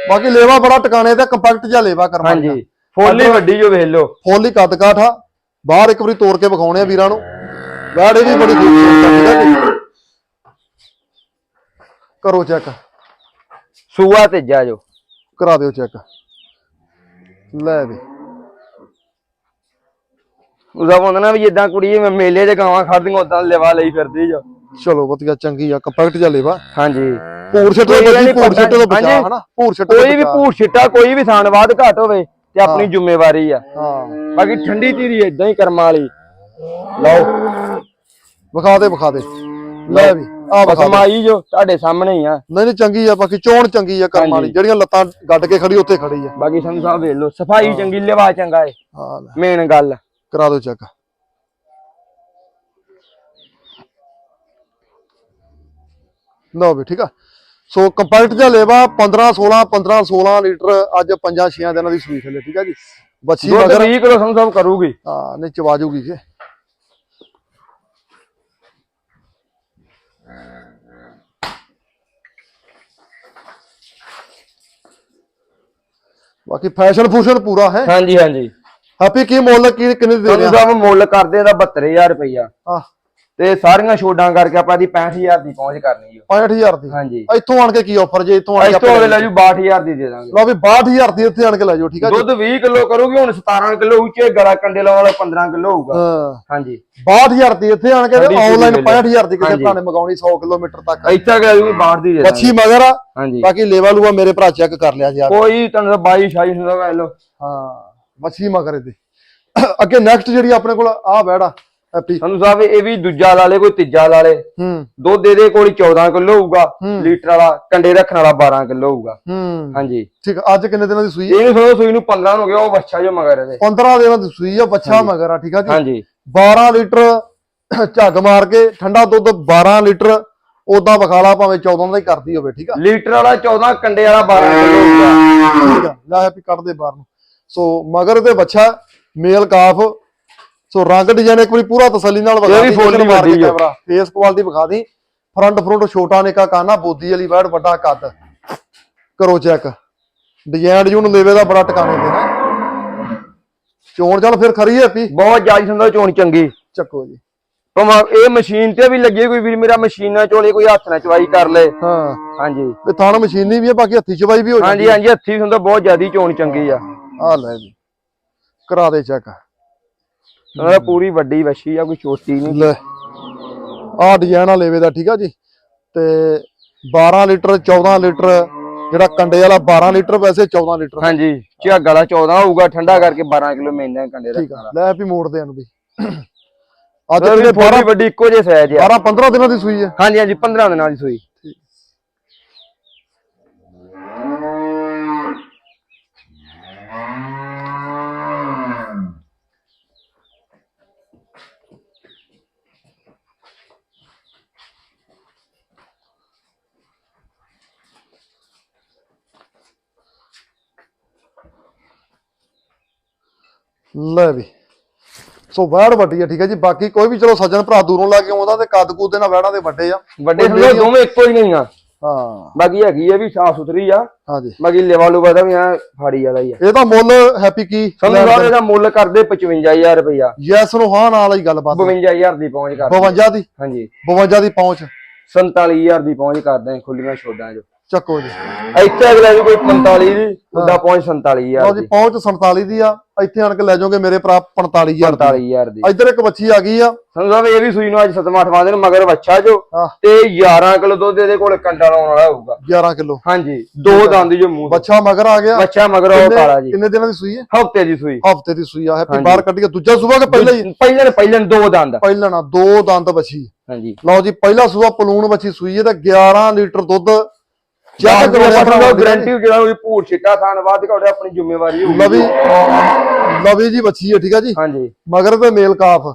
ਬਾਕੀ ਲੇਵਾ ਬੜਾ ਟਿਕਾਣੇ ਤੇ ਕੰਪੈਕਟ ਜਿਹਾ ਲੇਵਾ ਕਰਮ ਹਾਂਜੀ। ਫੁੱਲੀ ਵੱਡੀ ਜੋ ਵੇਖ ਲਓ। ਫੁੱਲ ਕੱਦ ਕਾਠ ਆ। ਬਾਹਰ ਇੱਕ ਵਾਰੀ ਤੋੜ ਕੇ ਵਿਖਾਉਣੇ ਆ ਵੀਰਾਂ ਨੂੰ। ਵੈੜ ਵੀ ਬੜੀ ਖੂਬਸੂਰਤ ਕਰੋ ਚੈੱਕ। ਸੂਆ ਤੇਜਾ ਜੋ ਕਰਾ ਦਿਓ ਚੈੱਕ। ਲੈ ਵੀ। ਉਹਦਾ ਬੰਦਾ ਨਾ ਵੀ ਜਿੱਦਾਂ ਕੁੜੀ ਮੈਂ ਮੇਲੇ 'ਚ ਗਾਵਾਂ ਖੜਦੀਆਂ ਉਦਾਂ ਲੈਵਾ ਲਈ ਫਿਰਦੀ ਜੋ। ਚਲੋ ਵਧੀਆ ਚੰਗੀ ਆ ਕੰਪੈਕਟ ਚੱਲੇ ਵਾ ਹਾਂਜੀ। ਪੂਰ ਛੱਟੇ ਕੋਈ ਤੋਂ ਗੱਲ ਬਚੀ ਨੀ, ਪੂਰ ਛੱਟੇ ਤੋਂ ਬਚਾ ਹਾਂਜੀ। ਹਨਾ? ਪੂਰ ਛੱਟੇ ਤੋਂ ਕੋਈ ਵੀ ਬਚਾ। ਛਿੱਟਾ ਕੋਈ ਵੀ ਥਾਨਵਾਦ ਘੱਟ ਹੋਵੇ ਤੇ ਆਪਣੀ ਜ਼ਿੰਮੇਵਾਰੀ ਆ। ਹਾਂ। ਬਾਕੀ ਠੰਡੀ ਧੀਰੀ ਇਦਾਂ ਹੀ ਕਰਮਾਂ ਵਾਲੀ। ਲਓ। ਵਿਖਾ ਦੇ ਵਿਖਾ ਦੇ। ਲੈ ਵੀ ਆ ਦੇ ਬਸਮਾਈ ਜੋ ਤੁਹਾਡੇ ਸਾਹਮਣੇ ਹੀ ਆ। ਨਹੀਂ ਨਹੀਂ ਚੰਗੀ ਆ ਬਾਕੀ ਚੋਣ ਚੰਗੀ ਆ ਕਰਮ ਵਾਲੀ। ਜਿਹੜੀਆਂ ਲੱਤਾਂ ਗੱਡ ਕੇ ਖੜੀ ਉੱਥੇ ਖੜੀ ਆ। ਬਾਕੀ ਸੰਧੂ ਸਾਹਿਬ ਵੇਖ ਲਓ ਸਫ਼ਾਈ ਚੰਗੀ ਲਿਵਾ ਚੰਗਾ ਏ। ਹਾਂ ਲੈ। ਮੇਨ ਗੱਲ। ਕਰਾ ਦਿਓ ਚੈੱਕ। ਲਓ ਵੀ ਠੀਕ ਆ। ਸੋ ਕੰਪੈਕਟ ਜਿਹਾ ਲੇਵਾ 15 16 15 16 ਲੀਟਰ ਅੱਜ 5 6 ਦਿਨਾਂ ਦੀ ਸੂਈ ਥੱਲੇ ਠੀਕ ਆ ਜੀ। ਬੱਚੀ ਮਗਰ 20 ਕਿਲੋ ਸੰਧੂ ਸਾਹਿਬ ਕਰੂਗੀ। ਹਾਂ ਨਹੀਂ ਚਵਾ ਜੂਗੀ ਜੀ ਬਾਕੀ ਫੈਸ਼ਨ ਫੂਸ਼ਨ ਪੂਰਾ ਹੈ। ਹਾਂਜੀ ਹਾਂਜੀ। ਹੈਪੀ ਕੀ ਮੁੱਲ ਕੀ ਕਿੰਨੇ ਦੀ ਦੇ ਰਿਹਾ ਸਾਹਿਬ ਮੁੱਲ ਕਰਦੇ ਦਾ 72000 ਰੁਪਈਆ। ਆ ਤੇ ਸਾਰੀਆਂ ਛੋਡਾਂ ਕਰਕੇ ਆਪਾਂ ਦੀ 65000 ਦੀ ਪਹੁੰਚ ਕਰਨੀ ਓ 65000 ਦੀ? ਹਾਂਜੀ। ਇੱਥੋਂ ਆਣ ਕੇ ਕੀ ਆਫਰ ਜੇ ਇੱਥੋਂ ਆਣ ਕੇ ਆਪਾਂ ਅਗਲੇ ਲੈ ਜੂ 62000 ਦੀ ਦੇ ਦਾਂਗੇ। ਲਓ ਵੀ 62000 ਦੀ ਇੱਥੇ ਆਣ ਕੇ ਲੈ ਜਾਓ ਠੀਕ ਆ ਜੀ? ਦੁੱਧ 20 ਕਿਲੋ ਕਰੂਗੀ ਹੁਣ 17 ਕਿਲੋ ਉੱਚੇ ਗਲਾ ਕੰਡੇ ਲਾਉਣ ਵਾਲਾ 15 ਕਿਲੋ ਹੋਊਗਾ। ਹਾਂਜੀ। 62000 ਦੀ ਇੱਥੇ ਆਣ ਕੇ ਆਨਲਾਈਨ ਪੂਰੀ 65000 ਦੀ ਕਿਸੇ। ਭਰਾ ਨੇ ਮੰਗਾਉਣੀ 100 ਕਿਲੋਮੀਟਰ ਤੱਕ। ਇੱਥੇ ਅਗਲੇ ਜੂ ਬਾਹਰ ਦੀ ਦੇ ਦਾਂਗੇ। ਬੱਚੀ ਮਗਰ ਆ। ਹਾਂਜੀ। ਬਾਕੀ ਲੇਵਾ ਲੂਆ ਮੇਰੇ ਭਰਾ ਚੈੱਕ ਕਰ ਲਿਆ ਯਾਰ। ਕੋਈ ਤੁਹਾਨੂੰ 22 28 ਹੁੰਦਾ ਲਓ। ਹਾਂ ਬੱਚੀ ਮਗਰ ਇਹਦੇ। ਅੱਗੇ ਨੈਕਸਟ ਜਿਹੜੀ ਆਪਣੇ ਕੋਲ ਆ ਬੈੜਾ ਹੈਪੀ ਸੰਧੂ ਸਾਹਿਬ ਇਹ ਵੀ ਦੂਜਾ ਲਾ ਲੇ ਕੋਈ ਤੀਜਾ ਲਾ ਲੇ। ਹੂੰ। ਦੁੱਧ ਦੇ ਦੇ ਕੋਲ 14 ਕਿਲੋ ਹੋਊਗਾ। ਲੀਟਰ ਵਾਲਾ ਕੰਡੇ ਰੱਖਣ ਵਾਲਾ 12 ਕਿਲੋ ਹੋਊਗਾ। ਹੂੰ। ਹਾਂਜੀ। ਠੀਕ ਅੱਜ ਕਿੰਨੇ ਦਿਨਾਂ ਦੀ ਸੂਈ ਹੈ? ਇਹਨੂੰ ਸੁਣੋ ਸੂਈ ਨੂੰ 15 ਹੋ ਗਿਆ ਉਹ ਬੱਚਾ ਜੋ ਮਗਰ ਇਹਦੇ। 15 ਦਿਨਾਂ ਦੀ ਸੂਈ ਆ ਬੱਚਾ ਮਗਰ ਆ ਠੀਕ ਆ ਜੀ? ਹਾਂਜੀ। 12 ਲੀਟਰ ਝੱਗ ਮਾਰ ਕੇ ਠੰਡਾ ਦੁੱਧ 12 ਲੀਟਰ ਉਦਾਂ ਵਿਖਾਲਾ ਭਾਵੇਂ 14 ਦਾ ਹੀ ਕਰਦੀ ਹੋਵੇ ਠੀਕ ਆ? ਲੀਟਰ ਵਾਲਾ 14 ਕੰਡੇ ਵਾਲਾ 12 ਕਿਲੋ ਹੋਊਗਾ। ਠੀਕ ਆ ਲੈ ਹੈਪੀ ਕੱਢ ਦੇ ਬਾਹਰ ਨੂੰ। ਸੋ ਮਗਰ ਤੇ ਬੱਚਾ ਮੇਲ ਕਾਫ ਸੋ ਰੰਗ ਡਿਜ਼ਾਈਨ ਇੱਕ ਵਾਰੀ ਪੂਰਾ ਤਸੱਲੀ ਨਾਲ ਵਿਖਾ ਦੀ, ਜਿੱਦਣ ਮਾਰ ਕੇ। ਕੈਮਰਾ ਫੇਸ ਕੁਆਲਿਟੀ ਵਿਖਾ ਦੀ। ਫਰੰਟ ਫਰੰਟ ਛੋਟਾ ਨਿੱਕਾ ਕਾਨਾ ਬੋਦੀ ਵਾਲੀ ਵੈੜ ਵੱਡਾ ਕੱਦ। ਕਰੋ ਚੈੱਕ ਡਿਜ਼ਾਈਨ ਜੂਨ ਲੇਵੇ ਦਾ ਬੜਾ ਟਿਕਾਣੇ ਤੇ ਨਾ। ਚੋਣ ਚੱਲ ਫਿਰ ਖਰੀ ਹੈ ਪੀ। ਬਹੁਤ ਜਾਇਜ਼ ਹੁੰਦਾ ਚੋਣ ਚੰਗੀ। ਚੱਕੋ ਜੀ। ਭਾਵੇਂ ਇਹ ਮਸ਼ੀਨ ਤੇ ਵੀ ਲੱਗੇ ਕੋਈ ਵੀਰ ਮੇਰਾ ਮਸ਼ੀਨ ਚੋਲੇ ਕੋਈ ਹੱਥ ਨਾਲ ਚਵਾਈ ਕਰ ਲੇ। ਹਾਂ। ਹਾਂਜੀ। ਤੇ ਥਾਣ ਮਸ਼ੀਨੀ ਵੀ ਹੈ ਬਾਕੀ ਹੱਥੀ ਚਵਾਈ ਵੀ ਹੋ ਜਾਂਦੀ ਹਾਂਜੀ ਹਾਂਜੀ ਹੱਥੀ ਹੁੰਦਾ ਬਹੁਤ ਜ਼ਿਆਦੀ ਚੋਣ ਚੰਗੀ ਆ। ਆ ਲੈ ਜੀ। ਕਰਾ ਦੇ ਚੈੱਕ ਦਾ ਪੂਰੀ ਵੱਡੀ ਵਛੀ ਆ ਕੋਈ ਛੋਟੀ ਨਹੀਂ। ਲੈ ਆ ਡਿਜ਼ਾਈਨ ਆ ਲੇਵੇ ਦਾ ਠੀਕ ਆ ਜੀ? ਤੇ 12 ਲੀਟਰ 14 ਲੀਟਰ ਜਿਹੜਾ ਕੰਡੇ ਵਾਲਾ 12 ਲੀਟਰ ਵੈਸੇ 14 ਲੀਟਰ। ਹਾਂਜੀ ਝੱਗ ਵਾਲਾ 14 ਹੋਊਗਾ ਠੰਡਾ ਕਰਕੇ 12 ਕਿਲੋ ਮੈਂਦਾ ਕੰਡੇ ਦਾ। ਠੀਕ ਆ ਲੈ ਵੀ ਮੋੜਦੇ ਆਂ ਵੀ। ਅੱਜ ਕਿਤੇ 12 ਵੱਡੀ ਇੱਕੋ ਜਿਹੇ ਸਾਈਜ਼ ਆ। 12 15 ਦਿਨਾਂ ਦੀ ਸੂਈ ਹੈ। ਹਾਂਜੀ ਹਾਂਜੀ 15 ਦਿਨਾਂ ਦੀ ਸੂਈ। ਲੈ ਵੀ। ਸੋ ਵੈੜ ਵੱਡੀ ਆ ਠੀਕ ਹੈ ਜੀ। ਬਾਕੀ ਕੋਈ ਵੀ ਚਲੋ ਸੱਜਣ ਭਰਾ ਦੂਰੋਂ ਲਾ ਕੇ ਆਉਂਦਾ ਤੇ ਕੱਦ ਕੂਦ ਦੇ ਨਾਲ ਵੈੜਾਂ ਦੇ ਵੱਡੇ ਆ। ਵੱਡੇ ਸਮਝੋ ਦੋਵੇਂ ਇੱਕੋ ਹੀ ਨਹੀਂ ਆ। ਹਾਂ। ਬਾਕੀ ਹੈਗੀ ਇਹ ਵੀ ਸਾਫ਼ ਸੁਥਰੀ ਆ। ਹਾਂਜੀ। ਬਾਕੀ ਲੈਵਾ ਲੂਵਾ ਦਾ ਵੀ ਆ ਫਾੜੀ ਵਾਲਾ ਹੀ ਆ। ਇਹਦਾ ਮੁੱਲ ਹੈਪੀ ਕੀ? ਸਮਝ ਇਹਦਾ ਮੁੱਲ ਕਰਦੇ 55000 ਰੁਪਇਆ ਯੈਸ ਨੂੰ ਹਾਂ ਨਾਲ ਹੀ ਗੱਲਬਾਤ 52000 ਦੀ ਪਹੁੰਚ ਕਰਦੇ। 52 ਦੀ? ਹਾਂਜੀ। 52 ਦੀ ਪਹੁੰਚ। 47000 ਦੀ ਪਹੁੰਚ ਕਰਦੇ ਆ ਖੁੱਲੀਆਂ ਛੋਡਾਂ ਚ। ਚੱਕੋ ਜੀ। ਇੱਥੇ ਅਗਲਾ ਵੀ ਕੋਈ 45 ਦੀ ਉਹਦਾ ਪਹੁੰਚ 47000 ਲਓ ਜੀ ਦੀ। ਪਹੁੰਚ 47 ਦੀ ਆ। ਇੱਥੇ ਆਣ ਕੇ ਲੈ ਜਾਓਗੇ ਮੇਰੇ ਭਰਾ 45000 ਦੀ। 45000 ਦੀ। ਇੱਧਰ ਇੱਕ ਬੱਚੀ ਆ ਗਈ ਆ। ਸਮਝੋ ਵੀ ਇਹ ਵੀ ਸੂਈ ਨੂੰ ਅੱਜ 7ਵਾਂ 8ਵਾਂ ਦਿਨ ਮਗਰ ਬੱਚਾ ਜੋ ਹਾਂ। ਤੇ 11 ਕਿਲੋ ਦੁੱਧ ਇਹਦੇ ਕੋਲ ਕੰਡਾ ਲਾਉਣ ਵਾਲਾ ਹੋਊਗਾ। 11 ਕਿਲੋ। ਹਾਂਜੀ ਦੋ ਦੰਦ ਜੋ ਮੂੰਹ। ਬੱਚਾ ਮਗਰ ਆ ਗਿਆ। ਬੱਚਾ ਮਗਰ ਉਹ ਕਿੰਨੇ- ਕਾਲਾ ਜੀ। ਕਿੰਨੇ ਦਿਨਾਂ ਦੀ ਸੂਈ ਹੈ? ਹਫ਼ਤੇ ਦੀ ਸੂਈ। ਹਫ਼ਤੇ ਦੀ ਸੂਈ ਆ। ਹੈਪੀ ਹਾਂਜੀ। ਬਾਹਰ ਕੱਢ ਕੇ ਦੂਜਾ ਸੂਆ ਕਿ ਪਹਿਲਾਂ ਹੀ? ਪਹਿਲਾਂ ਪਹਿਲਾਂ ਦੋ ਦੰਦ। ਪਹਿਲਾਂ ਨਾ ਦੋ ਦੰਦ ਬੱਚੀ। ਹਾਂਜੀ। ਲਓ ਜੀ ਪਹਿਲਾ ਸੂਆ ਪਲੂਣ ਬੱਚੀ ਸੂਈ ਹੈ ਤੇ 11 ਲੀਟਰ ਦੁੱਧ ਚੈੱਕ ਕਰੋ ਕਰੋ ਗਾਰੰਟੀ ਜਿਹੜਾ ਉਹ ਭੂਰ ਛਿੱਟਾ ਥਾਨ ਬਾਅਦ ਘੋੜੇ ਆਪਣੀ ਜ਼ਿੰਮੇਵਾਰੀ ਹੋਊਗੀ। ਲਵੀ ਲਵੀ ਜੀ ਬੱਚੀ ਹੈ ਠੀਕ ਆ ਜੀ? ਹਾਂਜੀ। ਮਗਰ ਤੇ ਮੇਲ ਕਾਫ।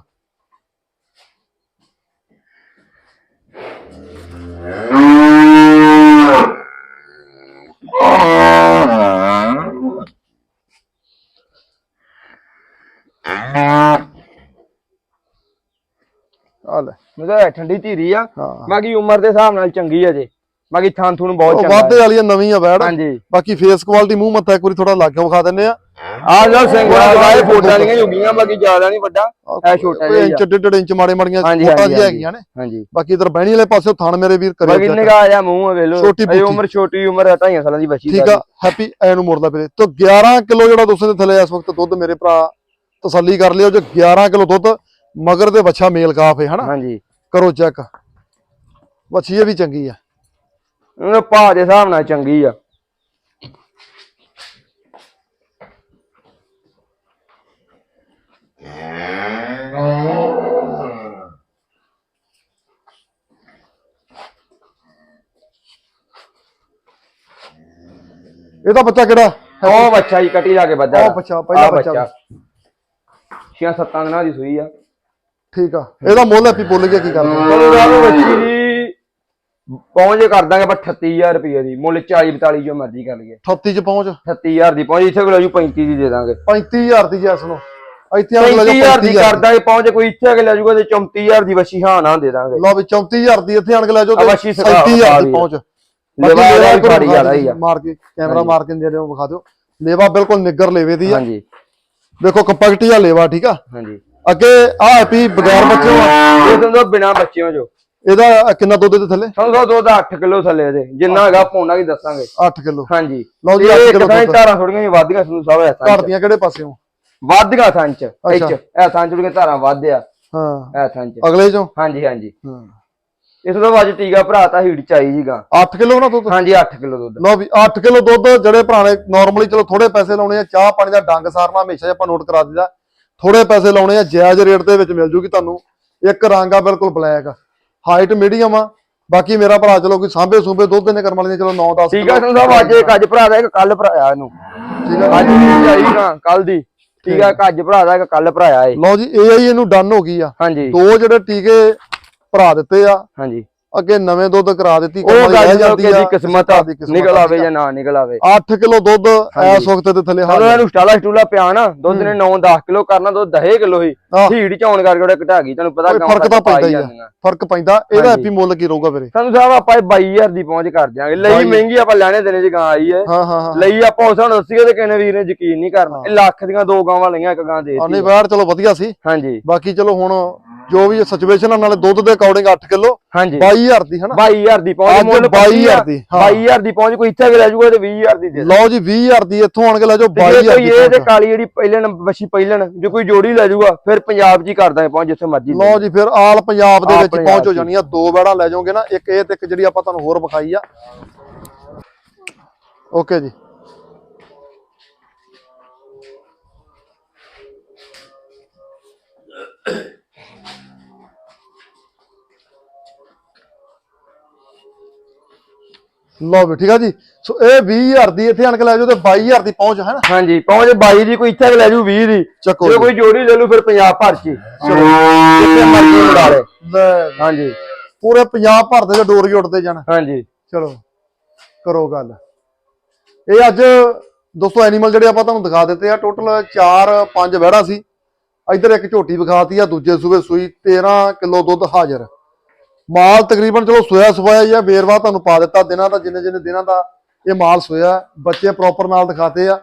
ਆ ਲੈ ਮਤਲਬ ਠੰਡੀ ਧੀਰੀ ਆ। ਹਾਂ। ਬਾਕੀ ਉਮਰ ਦੇ ਹਿਸਾਬ ਨਾਲ ਚੰਗੀ ਆ ਜੇ। ਬਾਕੀ ਥਾਂ ਥੂਣ ਬਹੁਤ ਉਹ ਚੰਗਾ ਵਾਧੇ ਵਾਲੀਆਂ ਨਵੀਆਂ ਵੈੜ ਹਾਂਜੀ। ਬਾਕੀ ਫੇਸ ਕੁਆਲਿਟੀ ਮੂੰਹ ਮੱਥਾ ਇੱਕ ਵਾਰੀ ਥੋੜਾ ਲੱਗ ਕੇ ਵਿਖਾ ਦਿੰਨੇ ਆ। ਆ ਜਾ ਸਿੰਘਾਂ ਵਾਲੇ ਫੋਟਾਂ। ਦੀਆਂ ਜੁਗੀਆਂ ਬਾਕੀ ਜ਼ਿਆਦਾ ਨਹੀਂ ਵੱਡਾ। ਇਹ ਛੋਟਾ ਜਿਹਾ ਇੰਚ ਡੇਢ ਡੇਢ ਇੰਚ ਮਾੜੇ ਮਾੜੀਆਂ ਹਾਂਜੀ, ਜਿਹੀਆਂ ਹੈਗੀਆਂ ਨੇ। ਹਾਂਜੀ। ਬਾਕੀ ਇਧਰ ਬਹਿਣੀ ਵਾਲੇ ਪਾਸੇ ਥਣ ਮੇਰੇ ਵੀਰ ਕਰਿਓ ਬਾਕੀ check। ਨਿਗਾਹ ਜਾ ਮੂੰਹ ਆ ਵੇਲੋ ਛੋਟੀ ਅਜੇ। ਉਮਰ ਛੋਟੀ ਉਮਰ ਹੈ ਢਾਈਆਂ ਸਾਲਾਂ ਦੀ ਬੱਚੀ ਠੀਕ ਆ ਹੈਪੀ ਐ ਨੂੰ ਮੁੜਦਾ ਫਿਰੇ ਤੇ 11 ਕਿਲੋ ਜਿਹੜਾ ਦੋਸਤੋ ਦੇ ਥੱਲੇ ਇਸ ਵਕਤ ਦੁੱਧ ਮੇਰੇ ਭਰਾ ਤਸੱਲੀ ਕਰ ਲਿਓ। ਜੋ 11 ਕਿਲੋ ਦੁੱਧ ਮਗਰ ਦੇ ਬੱਚਾ ਮੇਲ ਕਾਫ ਹੈ ਹਨਾ? ਹਾਂਜੀ। ਕਰੋ ਚੈੱਕ ਬੱਚੀ ਇਹ ਵੀ ਚੰਗੀ ਆ। ਉਹ ਭਾਅ ਦੇ ਹਿਸਾਬ ਨਾਲ ਚੰਗੀ ਆ। ਇਹਦਾ ਬੱਚਾ ਕਿਹੜਾ? ਉਹ ਬੱਚਾ ਹੀ ਕੱਟੀ ਲਾ ਕੇ ਵੱਧਾ ਉਹ ਬੱਚਾ, ਪਹਿਲਾ ਬੱਚਾ। ਛੇ ਸੱਤਾਂ ਦਿਨਾਂ ਦੀ ਸੂਈ ਆ। ਠੀਕ ਆ। ਇਹਦਾ ਮੁੱਲ ਹੈਪੀ ਬੋਲ ਗਿਆ ਕੀ ਰਾਣੋ ਬੱਚੀ ਦੀ ਪਹੁੰਚ ਕਰ ਦਾਂਗੇ ਆਪਾਂ 38000 ਰੁਪਏ ਦੀ ਮੁੱਲ 40 42 ਜੋ ਮਰਜ਼ੀ ਕਰ ਲਈਏ। 38 ਚ ਪਹੁੰਚ। 38000 ਦੀ ਪਹੁੰਚ ਇੱਥੇ ਕੋਲ ਜੂ 35 ਦੀ ਦੇ ਦਾਂਗੇ। 35000 ਦੀ ਜੈਸ ਨੂੰ ਇੱਥੇ ਆ ਲੈ 35000 ਦੀ ਕਰ ਦਾਂਗੇ ਪਹੁੰਚ ਕੋਈ ਇੱਥੇ ਆ ਕੇ ਲੈ ਜਾਊਗਾ ਤੇ 34000 ਦੀ ਬੱਚੀ ਹਾਂ ਨਾ ਦੇ ਦਾਂਗੇ। ਲਓ ਵੀ 34000 ਦੀ ਇੱਥੇ ਆਣ ਕੇ ਲੈ ਜਾਓ ਸਿਖਾ- 37000 ਦੀ ਪਹੁੰਚ। ਲੇਵਾ ਫਾੜੀ ਵਾਲਾ ਹੀ ਆ। ਮਾਰ ਕੇ ਕੈਮਰਾ ਮਾਰ ਕੇ ਜਿਹੜੇ ਵਿਖਾ ਦਿਓ। ਲੇਵਾ ਬਿਲਕੁਲ ਨਿੱਗਰ ਲੇਵੇ ਦੀ ਆ। ਹਾਂਜੀ। ਦੇਖੋ ਕਪੈਕਟੀ ਆ ਲੇਵਾ ਠੀਕ ਆ? ਹਾਂਜੀ। ਅੱਗੇ ਆ ਹੈਪੀ ਬਗੈਰ ਬੱਚੇ ਇਹ ਤੋਂ ਬਿਨਾ ਬੱਚਿਆਂ ਜੋ ਇਹਦਾ ਕਿੰਨਾ ਦੁੱਧ ਦੇ ਥੱਲੇ? ਤਾਂ ਦੁੱਧ 8 ਕਿਲੋ ਥੱਲੇ ਦੇ ਜਿੰਨਾ ਹੈਗਾ ਪੌਣਾ ਕੀ ਦੱਸਾਂਗੇ। 8 ਕਿਲੋ। ਹਾਂਜੀ। ਲਓ ਜੀ, ਇਹ ਅੱਠ ਇੱਕ ਕਿੱਲੋ ਥਾਂ ਦੁੱਧ। ਧਾਰਾਂ ਥੋੜੀਆਂ ਜਿਹੀਆਂ ਵੱਧੀਆਂ ਤੁਹਾਨੂੰ ਸਭ ਐਸਾ ਘੜਦੀਆਂ ਕਿਹੜੇ ਪਾਸਿਓਂ? ਵੱਧੀਆਂ ਥਾਂ ਚ ਅੱਛਾ। ਇੱਚ ਇਹ ਥਾਂ ਚ ਜਿਹੜੀਆਂ ਧਾਰਾਂ ਵੱਧਿਆ ਹਾਂ। ਇਹ ਥਾਂ ਚ। ਅਗਲੇ ਚੋਂ? ਹਾਂਜੀ ਹਾਂਜੀ। ਹਾਂ। ਇਸ ਤੋਂ ਬਾਅਦ ਟੀਕਾ ਭਰਾ ਤਾਂ ਹੀਟ ਚਾਈ ਜੀਗਾ 8 ਕਿਲੋ ਨਾ ਦੁੱਧ? ਹਾਂਜੀ 8 ਕਿਲੋ ਦੁੱਧ। ਲਓ ਵੀ 8 ਕਿਲੋ ਦੁੱਧ ਜਿਹੜੇ ਭਰਾਣੇ ਨਾਰਮਲੀ ਚਲੋ ਥੋੜੇ ਪੈਸੇ ਲਾਉਣੇ ਆ ਚਾਹ ਪਾਣੀ ਦਾ ਡੰਗ ਸਾਰਨਾ ਹਮੇਸ਼ਾ ਆਪਾਂ ਨੋਟ ਕਰਾ ਦਿੰਦਾ ਥੋੜੇ ਪੈਸੇ ਲਾਉਣੇ ਆ ਜਾਇਜ਼ ਰੇਟ ਦੇ ਵਿੱਚ ਮਿਲ ਜੂਗੀ ਤੁਹਾਨੂੰ। ਇੱਕ ਰੰਗ ਆ ਬਿਲਕੁਲ ਬਲੈਕ ਹਾਈਟ ਮੀਡੀਅਮ ਆ। ਬਾਕੀ ਮੇਰਾ ਭਰਾ ਚਲੋ ਕੋਈ ਸਾਂਭੇ ਸੂਬੇ ਦੁੱਧ ਨੇ ਕਰਮ ਵਾਲੀਆਂ ਚਲੋ 9 10 ਠੀਕ ਆ ਸਾਹਿਬ ਅੱਜ ਇੱਕ ਅੱਜ ਭਰਾ ਦਾ ਇੱਕ ਕੱਲ ਭਰਾਇਆ ਇਹਨੂੰ। ਠੀਕ ਆ। ਅੱਜ ਦੀ ਚਾਈ ਨਾ ਕੱਲ ਦੀ। ਠੀਕ ਆ ਅੱਜ ਭਰਾ ਦਾ ਇੱਕ ਕੱਲ ਭਰਾਇਆ ਏ ਲਓ ਜੀ AI ਇਹਨੂੰ ਡਨ ਹੋ ਗਈ ਆ। ਹਾਂਜੀ। ਦੋ ਜਿਹੜੇ ਟੀਕੇ ਭਰਾ ਦਿੱਤੇ ਆ। ਹਾਂਜੀ। ਅੱਗੇ ਨਵੇਂ ਦੁੱਧ ਕਰਾ ਦਿੱਤੀ ਉਹ ਗੱਲ ਰਹਿ ਜੋ ਕਿ ਦੀ ਕਿਸਮਤ ਆ ਕਿਸਮਤ ਨਿਕਲ ਆਵੇ। ਜਾਂ ਨਾ ਨਿਕਲ ਆਵੇ। 8 ਕਿਲੋ ਦੁੱਧ ਐਸ ਵਕਤ ਦੇ ਥੱਲੇ ਹਾਲ ਇਹਨੂੰ ਸਟਾਲਾ ਸਟੂਲਾ ਪਿਆ ਨਾ ਦੁੱਧ ਨੇ 9 10 ਕਿਲੋ ਕਰਨਾ ਦੁੱਧ 10 ਕਿਲੋ ਹੀ। ਹੀਟ ਝਾਉਣ ਕਰਕੇ ਉਹਦੇ ਘਟਾ ਗਈ ਤੁਹਾਨੂੰ ਪਤਾ ਫ਼ਰਕ ਤਾਂ ਪੈਂਦਾ ਹੀ ਆ। ਫ਼ਰਕ ਪੈਂਦਾ ਇਹਦਾ। ਹੈਪੀ ਮੁੱਲ ਕੀ ਰਹੂਗਾ ਵੀਰੇ? ਸਾਨੂੰ ਸਾਹਿਬ ਆਪਾਂ ਇਹ 22000 ਦੀ ਪਹੁੰਚ ਕਰ ਦਿਆਂਗੇ। ਲਈ। ਮਹਿੰਗੀ ਆਪਾਂ ਲੈਣੇ ਦੇਣੇ ਚ ਗਾਂ ਆਈ ਹੈ। ਲਈ ਆਪਾਂ ਉਸ ਨੂੰ ਦੱਸੀਏ ਤੇ ਕਿਨੇ ਵੀਰ ਨੇ ਯਕੀਨ ਨਹੀਂ ਕਰਨਾ। ਇਹ ਲੱਖ ਦੀਆਂ ਦੋ ਗਾਵਾਂ ਲਈਆਂ ਇੱਕ ਗਾਂ ਦੇ ਦਿੱਤੀ ਬਾਹਰ ਚਲੋ ਵਧੀਆ ਸੀ। ਹਾਂਜੀ। ਬਾਕੀ ਚਲੋ ਹੁਣ ਜੋ ਵੀ ਸਿਚੁਏਸ਼ਨ ਨਾਲੇ ਦੁੱਧ ਦੇ ਅਕੋਰਡਿੰਗ 8 ਕਿਲੋ ਹਾਂਜੀ। 22000 ਦੀ ਹਨਾ? 22000 ਦੀ ਪਹੁੰਚ ਅੱਜ ਮੁੱਲ 22,000 ਦੀ, ਹਾਂ। 22000 ਦੀ ਪਹੁੰਚ ਕੋਈ ਇੱਥੇ ਕਿ ਲੈ ਜਾਊਗਾ ਤੇ 20000 ਦੀ ਦੇ ਲਓ ਜੀ 20000 ਦੀ ਇੱਥੋਂ ਆਣ ਕੇ ਲੈ ਜਾਓ ਜੇ 22000 ਕੋਈ ਦੀ ਇਹ ਤੇ। ਕਾਲੀ ਜਿਹੜੀ ਪਹਿਲਣ ਵਸ਼ੀ ਪਹਿਲਣ ਜੇ ਕੋਈ ਜੋੜੀ ਲੈ ਜਾਊਗਾ ਫਿਰ ਪੰਜਾਬ 'ਚ ਹੀ ਕਰ ਦਾਂਗੇ ਪਹੁੰਚ ਜਿੱਥੇ ਮਰਜ਼ੀ ਲਓ ਜੀ ਫਿਰ ਆਲ ਪੰਜਾਬ ਦੇ ਵਿੱਚ ਪਹੁੰਚ ਹੋ। ਜਾਣੀ ਆ ਦੋ ਬੈੜਾਂ ਲੈ ਜਾਓਗੇ ਨਾ ਇੱਕ ਇਹ ਤੇ ਇੱਕ ਜਿਹੜੀ ਆਪਾਂ ਤੁਹਾਨੂੰ ਹੋਰ ਵਿਖਾਈ ਆ। ਓਕੇ ਜੀ। ਲਓ ਵੀ ਠੀਕ ਆ ਜੀ? ਸੋ ਇਹ 20000 ਦੀ ਇੱਥੇ ਆਣ ਕੇ ਲੈ ਜਾਓ ਤੇ 22000 ਦੀ ਪਹੁੰਚ ਹੈ ਨਾ? ਹਾਂਜੀ ਪਹੁੰਚ 22 ਦੀ ਕੋਈ ਇੱਥੇ ਲੈ ਜਾਊ 20 ਦੀ। ਚੱਕੋ ਜੇ। ਕੋਈ ਜੋੜੀ ਲੈ ਲੂ ਫਿਰ ਪੰਜਾਬ ਭਰ 'ਚ। ਜਿੱਥੇ ਮਰਜ਼ੀ ਉਡਾ ਲੈ ਲੈ। ਹਾਂਜੀ। ਪੂਰੇ ਪੰਜਾਬ ਭਰ ਦੇ ਡੋਰ ਹੀ ਉੱਡਦੇ ਜਾਣ। ਹਾਂਜੀ। ਚਲੋ ਕਰੋ ਗੱਲ। ਇਹ ਅੱਜ ਦੋਸਤੋ ਐਨੀਮਲ ਜਿਹੜੇ ਆਪਾਂ ਤੁਹਾਨੂੰ ਦਿਖਾ ਦਿੱਤੇ ਆ ਟੋਟਲ 4 5 ਵਹਿੜਾ ਸੀ। ਇੱਧਰ ਇੱਕ ਝੋਟੀ ਵਿਖਾਤੀ ਆ ਦੂਜੇ ਸੂਬੇ ਸੂਈ 13 ਕਿਲੋ ਦੁੱਧ ਹਾਜ਼ਰ। ਮਾਲ ਤਕਰੀਬਨ ਚਲੋ ਸੋਇਆ ਸਵਾਇਆ ਜਾਂ ਵੇਰਵਾ ਤੁਹਾਨੂੰ ਪਾ ਦਿੱਤਾ ਦਿਨਾਂ ਦਾ ਜਿੰਨੇ ਜਿੰਨੇ ਦਿਨਾਂ ਦਾ ਇਹ ਮਾਲ ਸੋਇਆ ਬੱਚੇ ਪ੍ਰੋਪਰ ਨਾਲ ਦਿਖਾਤੇ ਆ।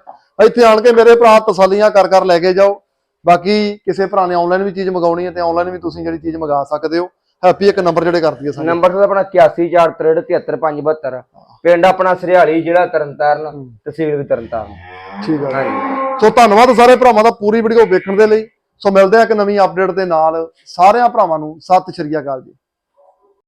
ਇੱਥੇ ਆਣ ਕੇ ਮੇਰੇ ਭਰਾ ਤਸੱਲੀਆਂ ਕਰ ਕਰ ਲੈ ਕੇ ਜਾਓ। ਬਾਕੀ ਕਿਸੇ ਭਰਾ ਨੇ ਆਨਲਾਈਨ ਵੀ ਚੀਜ਼ ਮੰਗਾਉਣੀ ਹੈ ਤੇ ਆਨਲਾਈਨ ਵੀ ਤੁਸੀਂ ਜਿਹੜੀ ਚੀਜ਼ ਮੰਗਾ ਸਕਦੇ ਹੋ। ਹੈਪੀ ਇੱਕ ਨੰਬਰ ਜਿਹੜੇ ਕਰਦੀ ਹੈ ਸਾਨੂੰ ਨੰਬਰ ਤਾਂ ਆਪਣਾ 8143373572 ਪਿੰਡ ਆਪਣਾ ਸਰਿਆਲੀ ਜ਼ਿਲ੍ਹਾ ਤਰਨਤਾਰਨ ਤਹਿਸੀਲ ਵੀ ਤਰਨਤਾਰਨ। ਠੀਕ ਹੈ ਹਾਂਜੀ। ਸੋ ਧੰਨਵਾਦ ਸਾਰੇ ਭਰਾਵਾਂ ਦਾ ਪੂਰੀ ਵੀਡੀਓ ਵੇਖਣ ਦੇ ਲਈ। ਸੋ ਮਿਲਦੇ ਆ ਇੱਕ ਨਵੀਂ ਅਪਡੇਟ ਦੇ ਨਾਲ। ਸਾਰਿਆਂ ਭਰਾਵਾਂ ਨੂੰ ਸਤਿ ਸ਼੍ਰੀ ਅਕਾਲ ਜੀ।